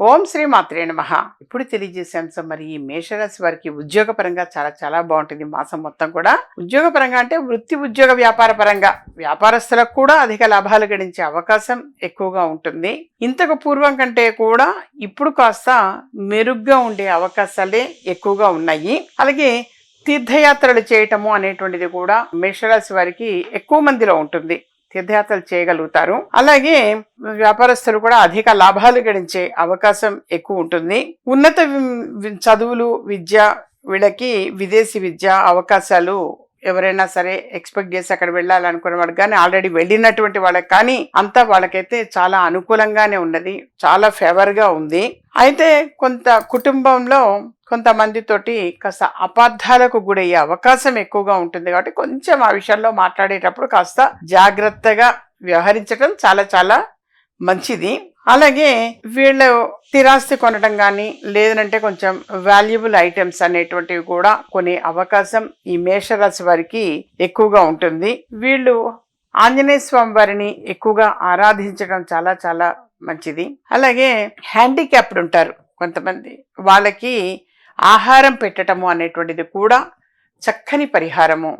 ఓం శ్రీ మాత్రే నమ. ఇప్పుడు తెలియజేసే అంశం మరి ఈ మేషరాశి వారికి ఉద్యోగపరంగా చాలా చాలా బాగుంటుంది. మాసం మొత్తం కూడా ఉద్యోగపరంగా అంటే వృత్తి ఉద్యోగ వ్యాపార పరంగా. వ్యాపారస్తులకు కూడా అధిక లాభాలు గడించే అవకాశం ఎక్కువగా ఉంటుంది. ఇంతకు పూర్వం కంటే కూడా ఇప్పుడు కాస్త మెరుగ్గా ఉండే అవకాశాలే ఎక్కువగా ఉన్నాయి. అలాగే తీర్థయాత్రలు చేయటము అనేటువంటిది కూడా మేషరాశి వారికి ఎక్కువ మందిలో ఉంటుంది. తీర్థయాత్రలు చేయగలుగుతారు. అలాగే వ్యాపారస్తులు కూడా అధిక లాభాలు గడించే అవకాశం ఎక్కువ ఉంటుంది. ఉన్నత చదువులు విద్య వీళ్ళకి విదేశీ విద్య అవకాశాలు ఎవరైనా సరే ఎక్స్పెక్ట్ చేసి అక్కడ వెళ్ళాలనుకునే వాళ్ళకి కానీ ఆల్రెడీ వెళ్ళినటువంటి వాళ్ళకి కానీ అంతా వాళ్ళకైతే చాలా అనుకూలంగానే ఉన్నది చాలా ఫేవర్గా ఉంది. అయితే కొంత కుటుంబంలో కొంతమందితోటి కాస్త అపార్థాలకు గురయ్యే అవకాశం ఎక్కువగా ఉంటుంది కాబట్టి కొంచెం ఆ విషయంలో మాట్లాడేటప్పుడు కాస్త జాగ్రత్తగా వ్యవహరించడం చాలా చాలా మంచిది. అలాగే వీళ్ళు స్థిరాస్తి కొనడం కానీ లేదంటే కొంచెం వాల్యుబుల్ ఐటమ్స్ అనేటువంటివి కూడా కొనే అవకాశం ఈ మేషరాశి వారికి ఎక్కువగా ఉంటుంది. వీళ్ళు ఆంజనేయ స్వామి వారిని ఎక్కువగా ఆరాధించడం చాలా చాలా మంచిది. అలాగే హ్యాండిక్యాప్డ్ ఉంటారు కొంతమంది. వాళ్ళకి ఆహారం పెట్టడము అనేటువంటిది కూడా చక్కని పరిహారము.